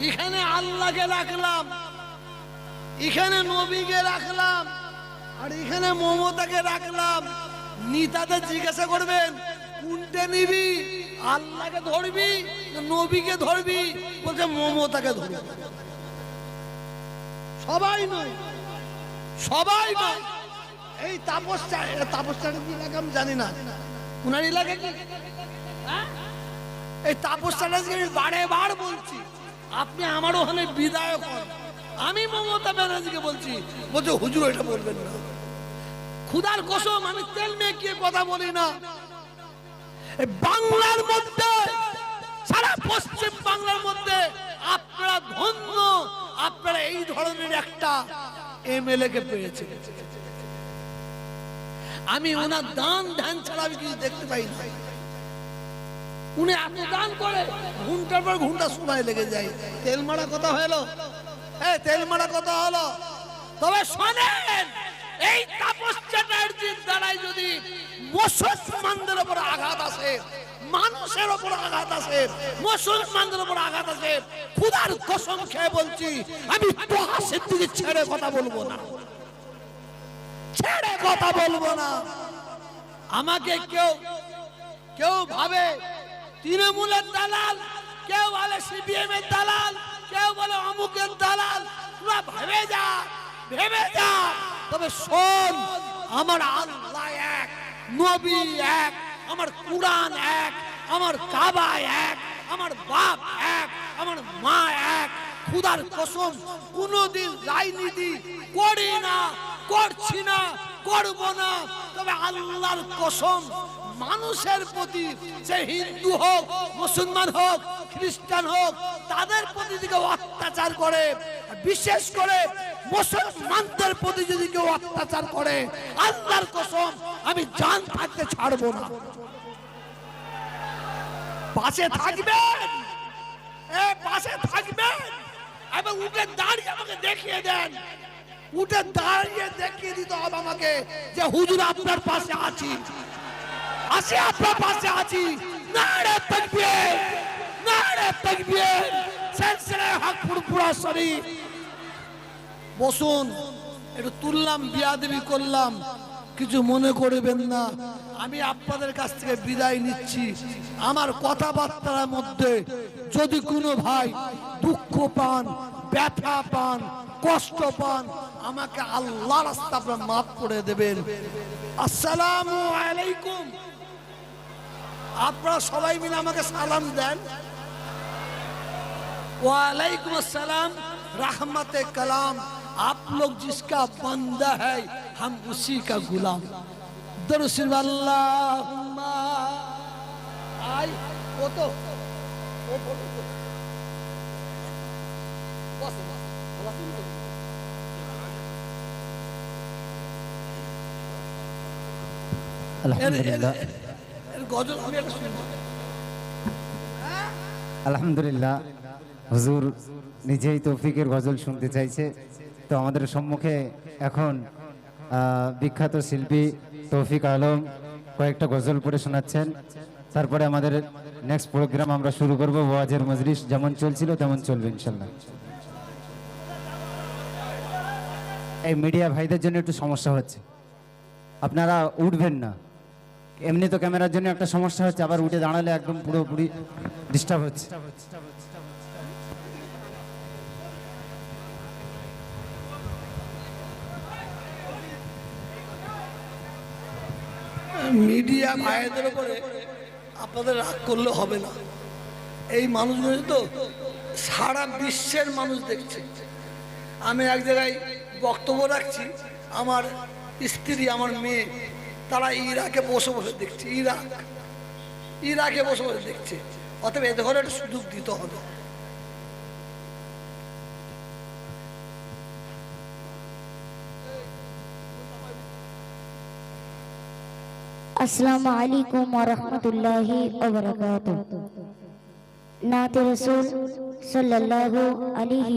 এখানে আল্লাহকে রাখলাম। এখানে নবীকে রাখলাম। আর এখানে মমতাকে রাখলাম। নিতাতে জিজ্ঞাসা করবেন, কোনটা নিবি? আল্লাহকে ধরবি নবীকে ধরবি? বলছে, মমতাকে ধরবি। সবাই নয়। সবাই নয়। এই তাপস তাপস এলাকা আমি জানি না। উনার এলাকা কি? এই তাপস বারে বার বলছি। আপনি আমার ওখানে বিধায়ক আমি মমতা ব্যানার্জিকে বলছি, বলছে, হুজুর এটা বলবেন না। খুদার কসম, আমি তেল মেকিয়ে কথা বলি না? বাংলার মধ্যে, সারা পশ্চিম বাংলার মধ্যে আপনারা ধন্য, আপনারা এই ধরনের একটা এমএলএ কে পেয়েছে আমি ওনার দান ধ্যান ছাড়া আমি কিছু দেখতে পাই না। উনি এত দান করে। ঘুমটার পর ঘণ্টা সময় লেগে যায়। তেল মারা কথা হলো। এই তেল মারা কথা হলো। তবে শোনেন, এই তাপস চ্যাটার্জির দ্বারাই যদি মুসলমানদের উপর আঘাত আসে, মানুষের উপর আঘাত আসে, মুসলমানদের উপর আঘাত আসে, খুদার কসম খেয়ে বলছি, আমি তোহা সিদ্দিকে ছেড়ে কথা বলব না। ছেড়ে কথা বলব না। আমাকে কেউ কেউ ভাবে তৃণমূলের দালাল, কেউ বলে সিপিএম এর দালাল, কেউ বলে অমুকের দালাল। তোরা ভেবে যা ভেবে যা। তবে শোন, আমার আল্লাহ এক, নবী এক, আমার কুরআন এক, আমার কাবা এক, আমার বাপ এক, আমার মা এক। খুদার কসম, কোনোদিন রাজনীতি করি না, করছি না, করব না। তবে আল্লাহর কসম মানুষের প্রতি সে হিন্দু হোক, মুসলমান হোক, খ্রিস্টান হোক, তাদের প্রতি যদি কেউ অত্যাচার করে, বিশেষ করে মুসলমানদের প্রতি যদি কেউ অত্যাচার করে, আল্লাহর কসম, আমি জান থাকতে ছাড়বো না। পাশে থাকবেন। এ, পাশে থাকবেন। এবার উঠে দাঁড়িয়ে আমাকে দেখিয়ে দেন। উঠে দাঁড়িয়ে দেখিয়ে দিতে হবে আমাকে যে হুজুর আপনার পাশে আছি। আছি আপনার পাশে আছি। নারে তাকবীর নারে তাকবীর। সিলসিলা হক পুরপুরা শরীফ। বসুন, একটু তুললাম, বিয়াদেবি করলাম। কিছু মনে করবেন না। আমি আপনাদের কাছ থেকে বিদায় নিচ্ছি। আমার কথাবার্তার মধ্যে যদি কোনো ভাই দুঃখ পান, ব্যথা পান, কষ্ট পান, আমাকে আল্লাহ রাস্তা আপনার মাফ করে দেবেন। আসসালামু আলাইকুম। আপনারা সবাই মিলে আমাকে সালাম দেন वालेकुम अस्सलाम रहमत कलाम आप लोग जिसका बंदा है हम उसी का गुलाम दरअसल अल्लाहुम्मा आई वो तो वो बोलो तो बस बस बस तो গজল আমি একটা শুনব আলহামদুলিল্লাহ। হুজুর নিজেই তৌফিকের গজল শুনতে চাইছে। তো আমাদের সম্মুখে এখন বিখ্যাত শিল্পী তৌফিক আলম কয়েকটা গজল পড়ে শোনাচ্ছেন। তারপরে আমাদের নেক্সট প্রোগ্রাম আমরা শুরু করব, ওয়াজের মজলিস। যেমন চলছিল, তেমন চলবে, ইনশাল্লাহ। এই মিডিয়া ভাইদের জন্য একটু সমস্যা হচ্ছে। আপনারা উঠবেন না। এমনি তো ক্যামেরার জন্য একটা সমস্যা হচ্ছে, আবার উঠে দাঁড়ালে একদম পুরোপুরি ডিস্টার্ব হচ্ছে। মিডিয়া ভাইদের উপরে আপনাদের রাগ করলে হবে না। এই মানুষগুলো তো সারা বিশ্বের মানুষ দেখছে। আমি এক জায়গায় বক্তব্য রাখছি, আমার স্ত্রী, আমার মেয়ে তারা ইরাকে বসে বসে দেখছে, ইরাক। ইরাকে বসে বসে দেখছে। অতএব এ ধরনের সুযোগ দিতে হবে। আসসালামু আলাইকুম ওয়া রাহমাতুল্লাহি ওয়া বারাকাতুহু। নাতে রাসূল সাল্লাল্লাহু আলাইহি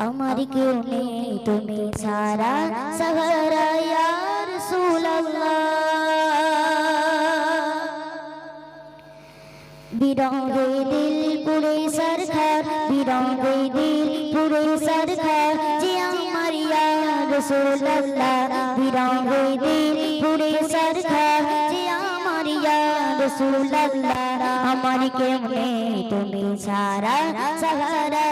আমার কেউ নেই তুমি সারা সাহারা ইয়া রাসূলুল্লাহ বিরঙ্গে দিল পুরে সরকার বিরঙ্গে দিল পুরে সরকার যে আমার ইয়া রাসূলুল্লাহ বিরঙ্গে দিল পুরে সরকার যে আমার ইয়া আমার কেমনে তুমি সারা সাহারা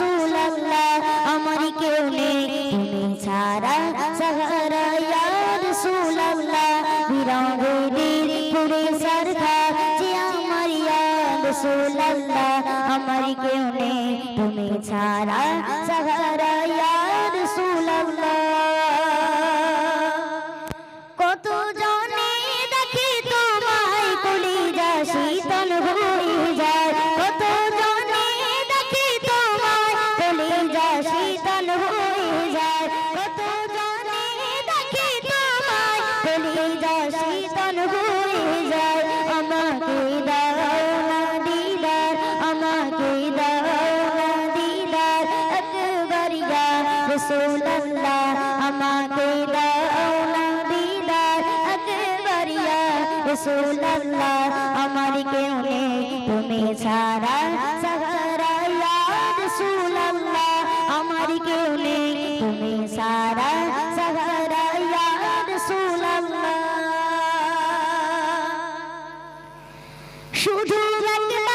ইয়া রাসূলুল্লাহ, আমার কেমনে তুমি সারা সাহারা, ইয়া রসুল বিরঙ্গে দিল পুরে সরকার যে আমার ইয়া রাসূলুল্লাহ, আমার কেউ নেই। তুমি ছাড়া সাহারা রাসূলুল্লাহ, আমার কেউ নেই তুমি ছাড়া সাহারা ইয়া রসুল্লাহ আমার কেউ নেই তুমি সারা সাহারা ইয়া রসুল্লাহ শুধু একবার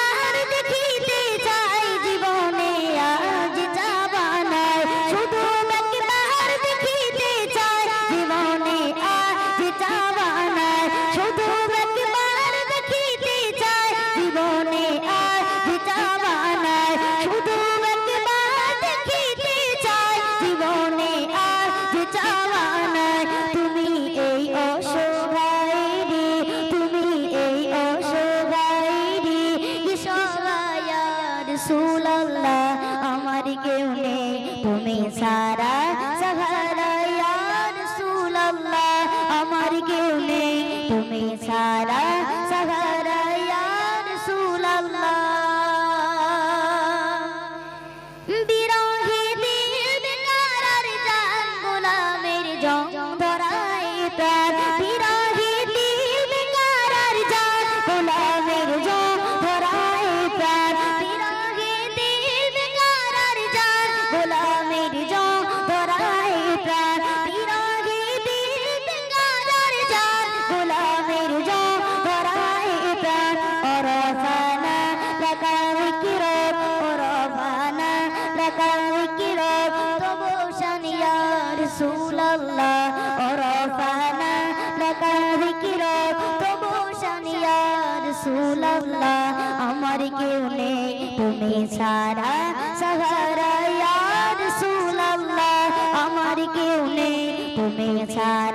তুমি সারা রাসূলুল্লাহ অরফানা লাকা বিকিরত তবু শানিয়া রাসূলুল্লাহ, আমার কেউ নেই, তুমি সারা সাহারা, ইয়া রাসূলুল্লাহ, আমার কেউ নেই, তুমি সারা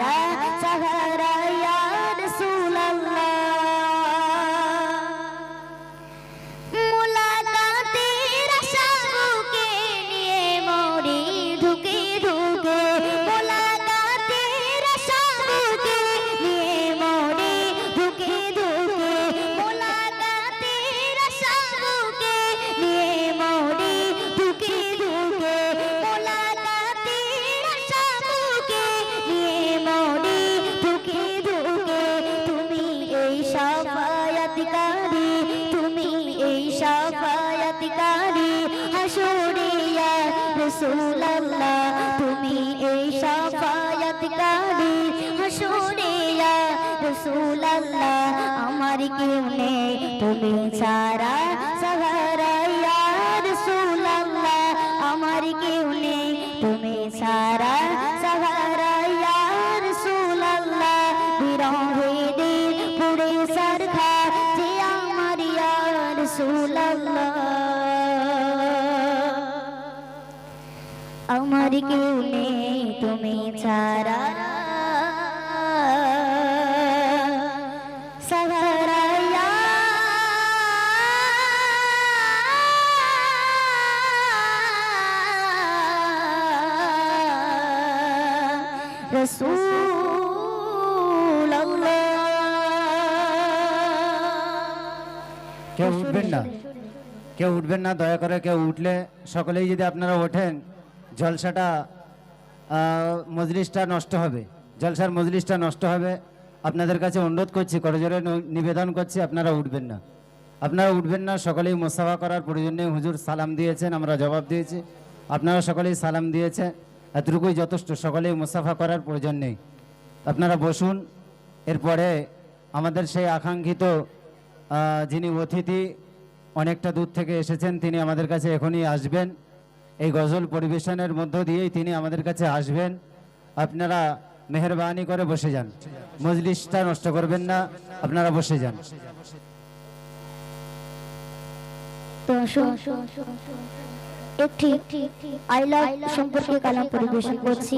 রাসূলুল্লাহ, আমার কেউ নেই তুমি সারা সাহারা? ইয়া রাসূলুল্লাহ, আমার কেউ নেই তুমি সারা সাহারা? ইয়া রাসূলুল্লাহ বিরহে দিল পুরে যে আমার রাসূলুল্লাহ। আমার কেউ নেই তুমি ছাড়া রাসূলুল্লাহ কেউ উঠবেন না কেউ উঠবেন না দয়া করে কেউ উঠলে সকলেই যদি আপনারা ওঠেন জলসাটা আহ, মজলিসটা নষ্ট হবে জলসার মজলিসটা নষ্ট হবে আপনাদের কাছে অনুরোধ করছি করজোরে নিবেদন করছি আপনারা উঠবেন না আপনারা উঠবেন না সকলেই মোসাফা করার প্রয়োজন হুজুর সালাম দিয়েছেন আমরা জবাব দিয়েছি। আপনারা সকলেই সালাম দিয়েছে এতটুকুই যথেষ্ট। সকলেই মুসাফা করার প্রয়োজন নেই। আপনারা বসুন। এরপরে আমাদের সেই আকাঙ্ক্ষিত যিনি অতিথি, অনেকটা দূর থেকে এসেছেন, তিনি আমাদের কাছে এখনই আসবেন। এই গজল পরিবেশনের মধ্য দিয়েই তিনি আমাদের কাছে আসবেন। আপনারা মেহরবানি করে বসে যান। মজলিসটা নষ্ট করবেন না। আপনারা বসে যান। তো একটি আই লাভ সম্পর্কে কালাম পরিবেশন করছি।